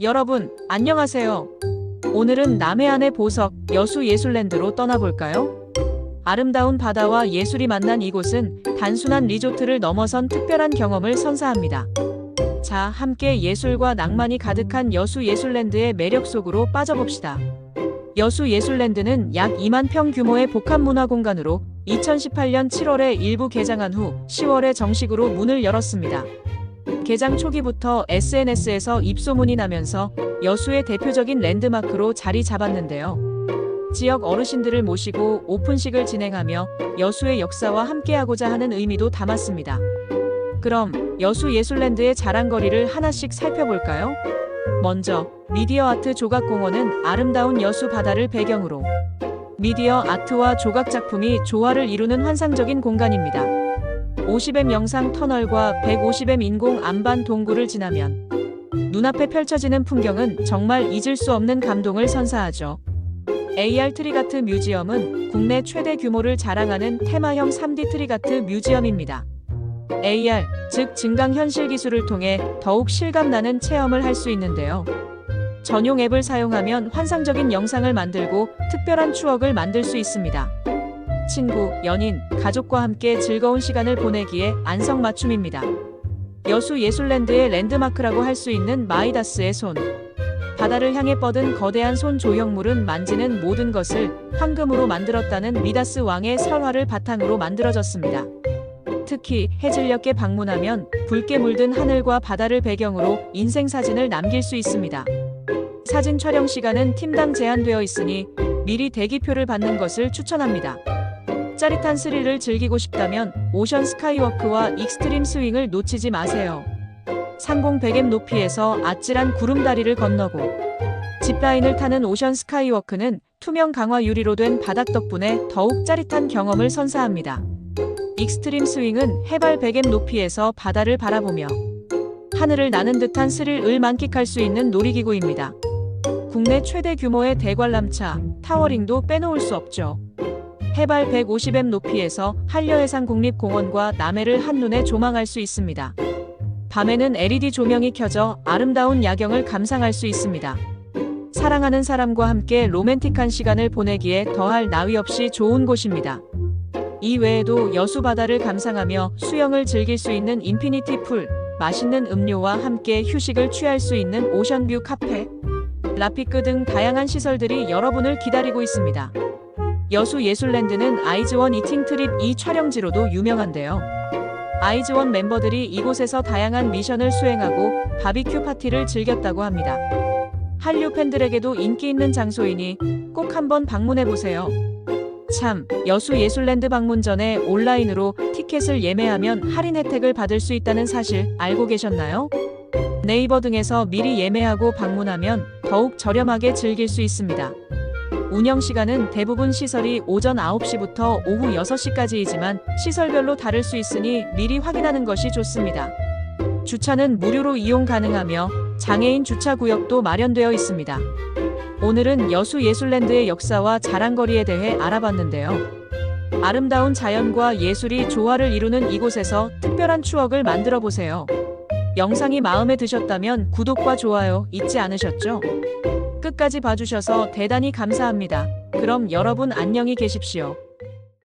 여러분, 안녕하세요. 오늘은 남해안의 보석, 여수 예술랜드로 떠나볼까요? 아름다운 바다와 예술이 만난 이곳은 단순한 리조트를 넘어선 특별한 경험을 선사합니다. 자, 함께 예술과 낭만이 가득한 여수 예술랜드의 매력 속으로 빠져봅시다. 여수 예술랜드는 약 2만 평 규모의 복합문화 공간으로 2018년 7월에 일부 개장한 후 10월에 정식으로 문을 열었습니다. 개장 초기부터 SNS에서 입소문이 나면서 여수의 대표적인 랜드마크로 자리 잡았는데요. 지역 어르신들을 모시고 오픈식을 진행하며 여수의 역사와 함께하고자 하는 의미도 담았습니다. 그럼 여수 예술랜드의 자랑거리를 하나씩 살펴볼까요? 먼저 미디어 아트 조각공원은 아름다운 여수 바다를 배경으로 미디어 아트와 조각 작품이 조화를 이루는 환상적인 공간입니다. 50M 영상 터널과 150M 인공 안반 동굴을 지나면 눈앞에 펼쳐지는 풍경은 정말 잊을 수 없는 감동을 선사하죠. AR 트리가트 뮤지엄은 국내 최대 규모를 자랑하는 테마형 3D 트리가트 뮤지엄입니다. AR, 즉 증강현실 기술을 통해 더욱 실감나는 체험을 할 수 있는데요. 전용 앱을 사용하면 환상적인 영상을 만들고 특별한 추억을 만들 수 있습니다. 친구, 연인, 가족과 함께 즐거운 시간을 보내기에 안성맞춤입니다. 여수 예술랜드의 랜드마크라고 할 수 있는 마이다스의 손. 바다를 향해 뻗은 거대한 손 조형물은 만지는 모든 것을 황금으로 만들었다는 미다스 왕의 설화를 바탕으로 만들어졌습니다. 특히 해질녘에 방문하면 붉게 물든 하늘과 바다를 배경으로 인생 사진을 남길 수 있습니다. 사진 촬영 시간은 팀당 제한되어 있으니 미리 대기표를 받는 것을 추천합니다. 짜릿한 스릴을 즐기고 싶다면 오션 스카이워크와 익스트림 스윙을 놓치지 마세요. 상공 100m 높이에서 아찔한 구름다리를 건너고 짚라인을 타는 오션 스카이워크는 투명 강화 유리로 된 바닥 덕분에 더욱 짜릿한 경험을 선사합니다. 익스트림 스윙은 해발 100m 높이에서 바다를 바라보며 하늘을 나는 듯한 스릴을 만끽할 수 있는 놀이기구입니다. 국내 최대 규모의 대관람차, 타워링도 빼놓을 수 없죠. 해발 150m 높이에서 한려해상 국립공원과 남해를 한눈에 조망할 수 있습니다. 밤에는 LED 조명이 켜져 아름다운 야경을 감상할 수 있습니다. 사랑하는 사람과 함께 로맨틱한 시간을 보내기에 더할 나위 없이 좋은 곳입니다. 이 외에도 여수 바다를 감상하며 수영을 즐길 수 있는 인피니티 풀, 맛있는 음료와 함께 휴식을 취할 수 있는 오션뷰 카페, 라피크 등 다양한 시설들이 여러분을 기다리고 있습니다. 여수 예술랜드는 아이즈원 이팅 트립 2 촬영지로도 유명한데요. 아이즈원 멤버들이 이곳에서 다양한 미션을 수행하고 바비큐 파티를 즐겼다고 합니다. 한류 팬들에게도 인기 있는 장소이니 꼭 한번 방문해 보세요. 참, 여수 예술랜드 방문 전에 온라인으로 티켓을 예매하면 할인 혜택을 받을 수 있다는 사실 알고 계셨나요? 네이버 등에서 미리 예매하고 방문하면 더욱 저렴하게 즐길 수 있습니다. 운영 시간은 대부분 시설이 오전 9시부터 오후 6시까지이지만 시설별로 다를 수 있으니 미리 확인하는 것이 좋습니다. 주차는 무료로 이용 가능하며 장애인 주차 구역도 마련되어 있습니다. 오늘은 여수 예술랜드의 역사와 자랑거리에 대해 알아봤는데요. 아름다운 자연과 예술이 조화를 이루는 이곳에서 특별한 추억을 만들어 보세요. 영상이 마음에 드셨다면 구독과 좋아요 잊지 않으셨죠? 끝까지 봐주셔서 대단히 감사합니다. 그럼 여러분 안녕히 계십시오.